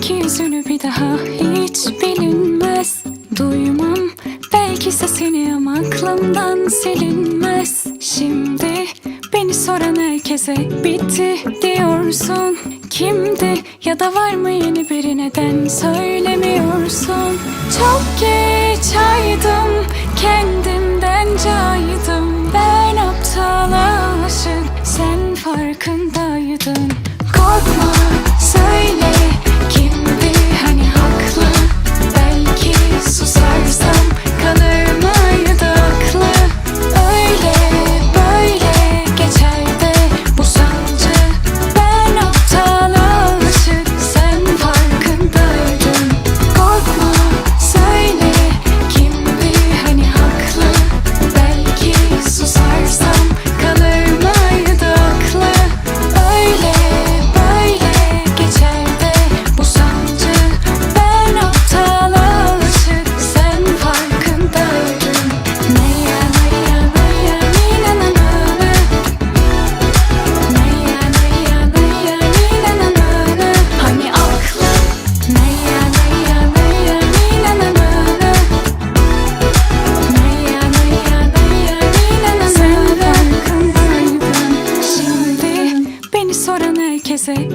Belki yüzünü bir daha hiç bilinmez. Duymam belki sesini ama aklımdan silinmez. Şimdi beni soran herkese bitti diyorsun. Kimdi ya da var mı yeni biri? Neden söylemiyorsun? Çok geç aydım kendimden cahil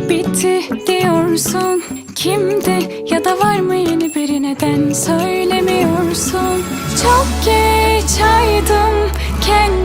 bitti diyorsun. Kimdi ya da var mı yeni biri? Neden söylemiyorsun? Çok geç aydım. Kendi